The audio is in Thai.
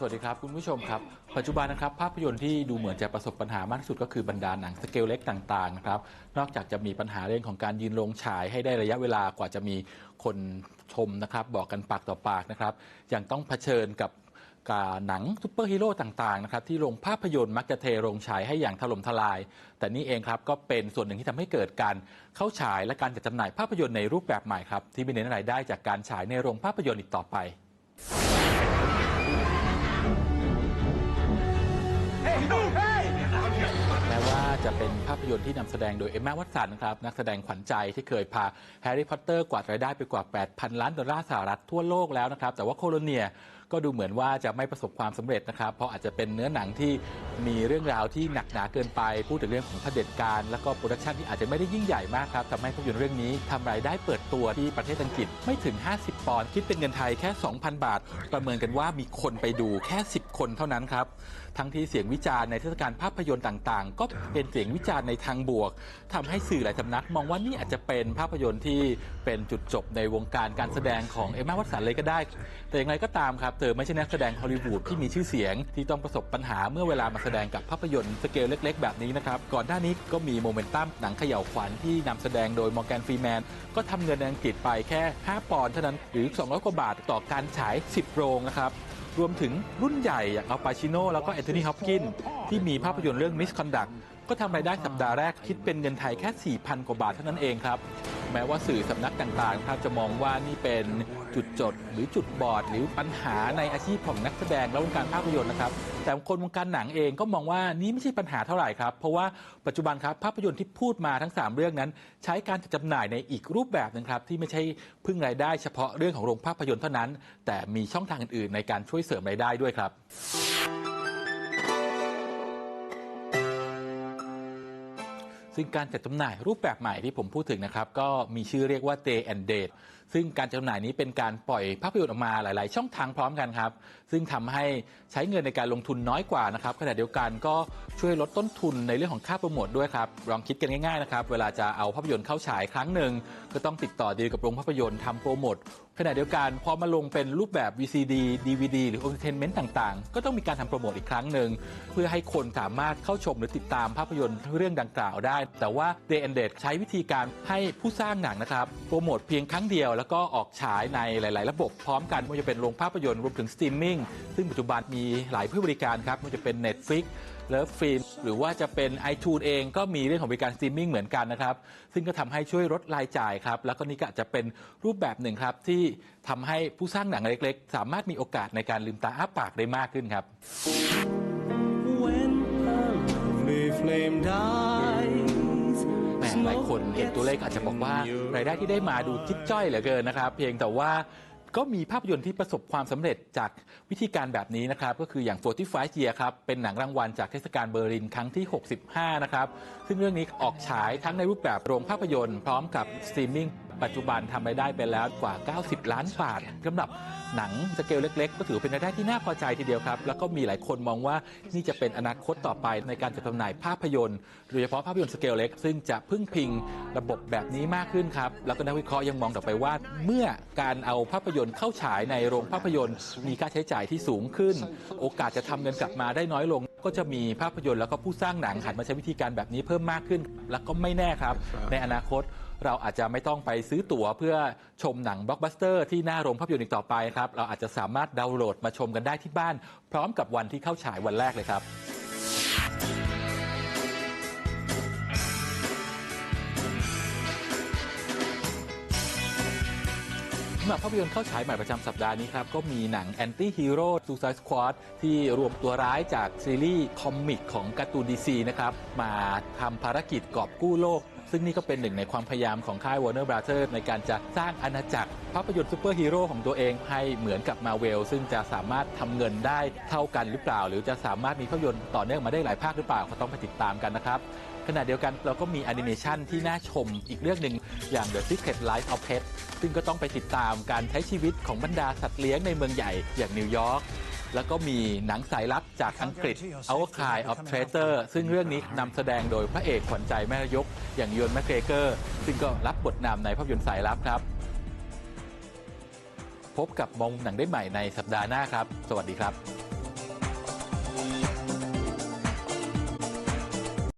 สวัสดีครับ คุณผู้ชมครับ ปัจจุบันนะครับภาพยนตร์ที่ดูเหมือนจะประสบปัญหามากที่สุดก็คือบรรดาหนังสเกลเล็กต่างๆนะครับนอกจากจะมีปัญหาเรื่องของการยืนโรงฉายให้ได้ระยะเวลากว่าจะมีคนชมนะครับ บอกกันปากต่อปากนะครับยังต้องเผชิญกับการหนังซูเปอร์ฮีโร่ต่างๆนะครับที่โรงภาพยนตร์มักจะเทโรงฉายให้อย่างถล่มทลาย แต่นี่เองครับก็เป็นส่วนหนึ่งที่ทำให้เกิดการเข้าฉายและการจัดจำหน่ายภาพยนตร์ในรูปแบบใหม่ครับที่ไม่เน้นรายได้จากการฉายในโรงภาพยนตร์อีกต่อไป จะเป็นภาพยนตร์ที่นำแสดงโดยเอมมาวัตสันครับนักแสดงขวัญใจที่เคยพาแฮร์รี่พอตเตอร์กวาดรายได้ไปกว่า 8,000 ล้านดอลลาร์สหรัฐทั่วโลกแล้วนะครับแต่ว่าโคโลเนีย ก็ดูเหมือนว่าจะไม่ประสบความสำเร็จนะครับ เพราะอาจจะเป็นเนื้อหนังที่มีเรื่องราวที่หนักหนาเกินไป พูดถึงเรื่องของเผด็จการ แล้วก็โปรดักชันที่อาจจะไม่ได้ยิ่งใหญ่มากครับทำให้ภาพยนตร์เรื่องนี้ทำรายได้เปิดตัวที่ประเทศอังกฤษไม่ถึง 50 ปอนด์คิดเป็นเงินไทยแค่ 2,000 บาท ประเมินกันว่ามีคนไปดูแค่ 10 คนเท่านั้นครับทั้งที่เสียงวิจารณ์ในเทศกาลภาพยนตร์ต่างๆ ก็เป็นเสียงวิจารณ์ในทางบวกทำให้สื่อหลายสำนัก มองว่านี่อาจจะเป็นภาพยนตร์ที่เป็นจุดจบในวงการการแสดงของเอมมาวัตสันเลยก็ได้ แต่อย่างไรก็ตามครับเธอไม่ใช่นักแสดงฮอลลีวูดที่มีชื่อเสียง ที่ต้องประสบปัญหาเมื่อเวลามาแสดงกับภาพยนตร์สเกลเล็ก ๆ แบบนี้นะครับ ก่อนหน้านี้ก็มีโมเมนตัมหนังเขย่าวขวัญที่นำแสดงโดยมอร์แกนฟรีแมนก็ทำเงินในอังกฤษไปแค่ 5 ปอนด์เท่านั้นหรือ 200 กว่าบาทต่อการฉาย 10 โรงนะครับรวมถึงรุ่นใหญ่อย่างอัลปาชิโนแล้วก็แอนโทนีฮอปกินที่มีภาพยนตร์เรื่อง Misconduct ก็ทำรายได้สัปดาห์แรกคิดเป็นเงินไทยแค่ 4,000 กว่าบาทเท่านั้นเองครับ แม้ว่าสื่อสำนักต่างๆครับจะมองว่านี่เป็นจุดจด หรือจุดบอด หรือปัญหาในอาชีพของนักแสดงและวงการภาพยนตร์นะครับ แต่คนวงการหนังเองก็มองว่านี่ไม่ใช่ปัญหาเท่าไหร่ครับ เพราะว่าปัจจุบันครับภาพยนตร์ที่พูดมาทั้ง 3 เรื่องนั้น ใช้การจัดจำหน่ายในอีกรูปแบบหนึงครับที่ไม่ใช่พึ่งรายได้เฉพาะเรื่องของโรงภาพยนตร์เท่านั้น แต่มีช่องทางอื่นๆในการช่วยเสริมรายได้ด้วยครับ ซึ่งการจัดจำหน่ายรูปแบบใหม่ที่ผมพูดถึงนะครับ ก็มีชื่อเรียกว่า Day and Date ซึ่งการจำหน่ายนี้เป็นการปล่อยภาพยนตร์ออกมาหลาย ๆ ช่องทางพร้อมกันครับ ซึ่งทำให้ใช้เงินในการลงทุนน้อยกว่านะครับขณะเดียวกันก็ช่วยลดต้นทุนในเรื่องของค่าโปรโมทด้วยครับลองคิดกันง่าย ๆ นะครับ เวลาจะเอาภาพยนตร์เข้าฉายครั้งหนึ่งก็ต้องติดต่อดีลกับโรงภาพยนตร์ทำโปรโมทขณะเดียวกันพอมาลงเป็นรูปแบบ VCD DVD หรือ Entertainment ต่าง ๆ ก็ต้องมีการทำโปรโมทอีกครั้งหนึ่ง เพื่อให้คนสามารถเข้าชมหรือติดตามภาพยนตร์เรื่องดังกล่าวได้ แต่ว่า Day and Date ใช้วิธีการให้ผู้สร้างหนังนะครับ โปรโมทเพียงครั้งเดียวแล้วก็ออกฉายในหลาย ๆ ระบบพร้อมกันไม่ว่าจะเป็นโรงภาพยนตร์รวมถึงสตรีมมิ่งซึ่งปัจจุบันมีหลายผู้บริการครับไม่ว่าจะเป็น Netflix เลิฟฟิล์มหรือว่าจะเป็น iTunes เองก็มีเรื่องของบริการสตรีมมิ่งเหมือนกันนะครับ ซึ่งก็ทำให้ช่วยลดรายจ่ายครับ แล้วก็นี่ก็อาจจะเป็นรูปแบบหนึ่งครับ ที่ทำให้ผู้สร้างหนังเล็ก ๆ สามารถมีโอกาสในการลืมตาอ้าปากได้มากขึ้นครับ หลายคนเห็นตัวเลขอาจจะบอกว่ารายได้ที่ได้มาดูจิ๊บจ้อยเหลือเกินนะครับเพียงแต่ว่าก็มีภาพยนตร์ที่ประสบความสำเร็จจากวิธีการแบบนี้นะครับ ก็คืออย่าง 45 Year ครับ เป็นหนังรางวัลจากเทศกาลเบอร์ลินครั้งที่ 65 นะครับ ซึ่งเรื่องนี้ออกฉายทั้งในรูปแบบโรงภาพยนตร์พร้อมกับสตรีมมิ่ง ปัจจุบันทำรายได้ไปแล้วกว่า 90 ล้านบาทสำหรับหนังสเกลเล็ก ๆ ก็ถือเป็นรายได้ที่น่าพอใจทีเดียวครับ แล้วก็มีหลายคนมองว่านี่จะเป็นอนาคตต่อไปในการจัดจำหน่ายภาพยนตร์โดยเฉพาะภาพยนตร์สเกลเล็ก ซึ่งจะพึ่งพิงระบบแบบนี้มากขึ้นครับ แล้วก็นักวิเคราะห์ยังมองต่อไปว่า เมื่อการเอาภาพยนตร์เข้าฉายในโรงภาพยนตร์ มีค่าใช้จ่ายที่สูงขึ้น โอกาสจะทำเงินกลับมาได้น้อยลง ก็จะมีภาพยนตร์แล้วก็ผู้สร้างหนังหันมาใช้วิธีการแบบนี้เพิ่มมากขึ้น แล้วก็ไม่แน่ครับ ในอนาคต เราอาจจะไม่ต้องไปซื้อตั๋วเพื่อชมหนังบล็อกบัสเตอร์ที่หน้าโรงภาพยนตร์อีกต่อไปครับเราอาจจะสามารถดาวน์โหลดมาชมกันได้ที่บ้าน พร้อมกับวันที่เข้าฉายวันแรกเลยครับสำหรับภาพยนตร์เข้าฉายใหม่ประจำสัปดาห์นี้ครับ ก็มีหนัง Anti Hero Suicide Squad ที่รวมตัวร้ายจากซีรีส์คอมิกของการ์ตูนดีซีนะครับ มาทำภารกิจกอบกู้โลก ซึ่งนี่ก็เป็นหนึ่งในความพยายามของค่าย Warner Brothers ในการจะสร้างอาณาจักรภาพยนตร์ซูเปอร์ฮีโร่ของตัวเองให้เหมือนกับมาเวลซึ่งจะสามารถทำเงินได้เท่ากันหรือเปล่า หรือจะสามารถมีภาพยนตร์ต่อเนื่องมาได้หลายภาคหรือเปล่าก็ต้องไปติดตามกันนะครับ ขณะเดียวกันเราก็มีแอนิเมชันที่น่าชมอีกเรื่องหนึ่งอย่าง The Secret Life of Pets ซึ่งก็ต้องไปติดตามการใช้ชีวิตของบรรดาสัตว์เลี้ยงในเมืองใหญ่อย่างนิวยอร์กแล้วก็มีหนังสายลับจากอังกฤษ Our Kind of Traitor ซึ่งเรื่องนี้นำแสดงโดยพระเอกขวัญใจแม่ยก อย่างยวนแมคเกรเกอร์ ซึ่งก็รับบทนำในภาพยนตร์สายลับครับ พบกับมองหนังได้ใหม่ในสัปดาห์หน้าครับ สวัสดีครับ